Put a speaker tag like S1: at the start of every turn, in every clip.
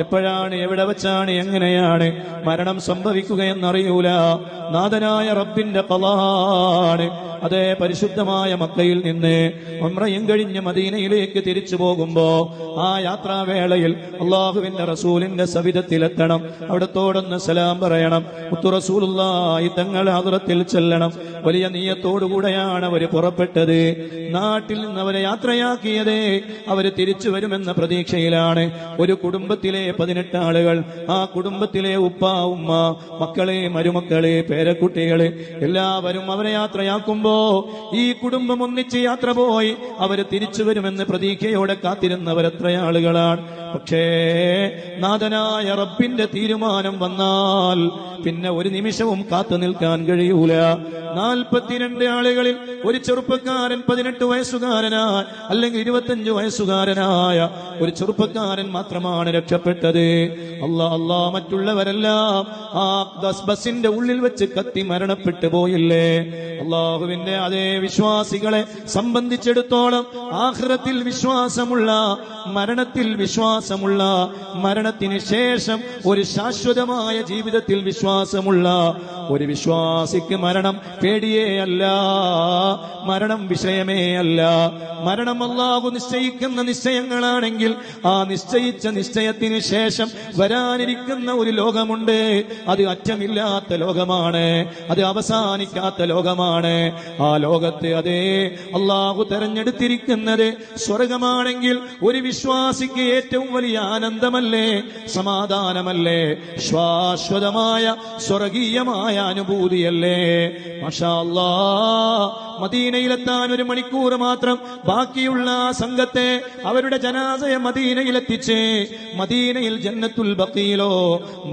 S1: എപ്പോഴാണ് എവിടെ വെച്ചാണ് എങ്ങനെയാണ് മരണം സംഭവിക്കുകയെന്നറിയൂല. നാഥനായ റബ്ബിന്റെ കലാണ് അതേ പരിശുദ്ധമായ മക്കയിൽ നിന്ന് ഉംറയും കഴിഞ്ഞ് മദീനയിലേക്ക് തിരിച്ചു പോകുമ്പോ ആ യാത്രാവേളയിൽ അള്ളാഹുവിന്റെ റസൂലിന്റെ സവിധത്തിലെത്തണം. അവിടത്തോടൊന്ന് സലാം പറയണം. മുത്തു റസൂലുള്ളാഹി തങ്ങൾ ആദുറത്തിൽ ചെല്ലണം. വലിയ നീയത്തോടുകൂടെയാണ് അവർ പുറപ്പെട്ടത്. നാട്ടിൽ നിന്ന് അവരെ യാത്രയാക്കിയതേ അവർ തിരിച്ചു വരുമെന്ന പ്രതീക്ഷയിലാണ്. ഒരു കുടുംബത്തിലെ പതിനെട്ട് ആളുകൾ ആ കുടുംബത്തിലെ ഉപ്പ ഉമ്മ മക്കളെ മരുമക്കളെ പേരക്കുട്ടികളെ എല്ലാവരും അവരെ യാത്രയാക്കുമ്പോ ഈ കുടുംബം ഒന്നിച്ച് യാത്ര പോയി അവർ തിരിച്ചു വരുമെന്ന് പ്രതീക്ഷയോടെ കാത്തിരുന്നവരത്ര ആളുകളാണ്. പക്ഷേ നാഥനായ റബ്ബിന്റെ തീരുമാനം വന്നാൽ പിന്നെ ഒരു നിമിഷവും കാത്തു നിൽക്കാൻ കഴിയൂല. നാൽപ്പത്തിരണ്ട് ആളുകളിൽ ഒരു ചെറുപ്പക്കാരൻ പതിനെട്ട് വയസ്സുകാരനായ അല്ലെങ്കിൽ ഇരുപത്തഞ്ച് വയസ്സുകാരനായ ഒരു ചെറുപ്പക്കാരൻ മാത്രമാണ് രക്ഷപ്പെട്ടത് അല്ലാ അല്ലാ മറ്റുള്ളവരെല്ലാം ആ ബസിന്റെ ഉള്ളിൽ വെച്ച് കത്തി മരണപ്പെട്ടു പോയില്ലേ? അള്ളാഹുവിന്റെ അതേ വിശ്വാസികളെ സംബന്ധിച്ചിടത്തോളം ആഹ്റത്തിൽ വിശ്വാസമുള്ള മരണത്തിൽ വിശ്വാസമുള്ള മരണത്തിന് ശേഷം ഒരു ശാശ്വതമായ ജീവിതത്തിൽ വിശ്വാസമുള്ള ഒരു വിശ്വാസിക്ക് മരണം പേടിയേ അല്ല മരണം വിഷയമേ അല്ല. മരണം അല്ലാഹു നിശ്ചയിക്കുന്ന നിശ്ചയങ്ങളാണെങ്കിൽ ആ നിശ്ചയിച്ച നിശ്ചയത്തിന് ശേഷം വരാനിരിക്കുന്ന ഒരു ലോകമുണ്ട്. അത് അറ്റമില്ലാത്ത ലോകമാണ്. അത് അവസാനിക്കാത്ത ലോകമാണ്. ആ ലോകത്തെ അതേ അള്ളാഹു തെരഞ്ഞെടുത്തിരിക്കുന്നത് സ്വർഗമാണെങ്കിൽ ഒരു വിശ്വാസിക്ക് ഏറ്റവും വലിയ ആനന്ദമല്ലേ? സമാധാനമല്ലേ? ശാശ്വതമായ സ്വർഗീയമായ അനുഭൂതിയല്ലേ? മഷാ അല്ലാ മദീനയിലെത്താൻ ഒരു മണിക്കൂർ മാത്രം ബാക്കിയുള്ള ആ സംഘത്തെ അവരുടെ ജനാസയെ മദീനയിലെത്തിച്ച് മദീനയിൽ ജന്നത്തുൽ ബക്കീലോ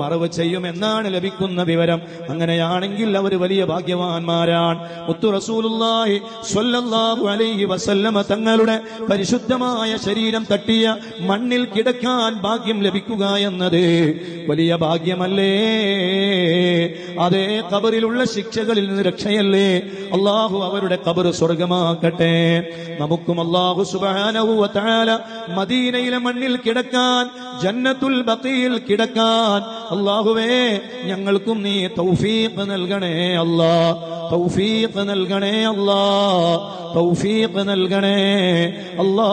S1: മറവ് ചെയ്യുമെന്നാണ് ലഭിക്കുന്ന വിവരം. അങ്ങനെയാണെങ്കിൽ അവർ വലിയ ഭാഗ്യവാന്മാരാണ്. മുത്തു റസൂലുള്ളാഹി സ്വല്ലല്ലാഹു അലൈഹി വസല്ലമ തങ്ങളുടെ പരിശുദ്ധമായ ശരീരം തട്ടിയ മണ്ണിൽ കിടക്കാൻ ഭാഗ്യം ലഭിക്കുക എന്നത് വലിയ ഭാഗ്യമല്ലേ? അതേ കബറിലുള്ള ശിക്ഷകളിൽ നിന്ന് രക്ഷയല്ലേ? അള്ളാഹു അവരുടെ കബർ സ്വർഗമാക്കട്ടെ നമുക്കും അള്ളാഹു സുബ്ഹാനഹു വ മദീനയിലെ മണ്ണിൽ കിടക്കാൻ ജന്നത്തുൽ ബത്തിയിൽ കിടക്കാൻ. അള്ളാഹുവേ ഞങ്ങൾക്കും നീ തൗഫീഖ് നൽകണേ അല്ലാ. തൗഫീഖ് നൽകണേ അല്ലാ. തൗഫീഖ് നൽകണേ അല്ലാ.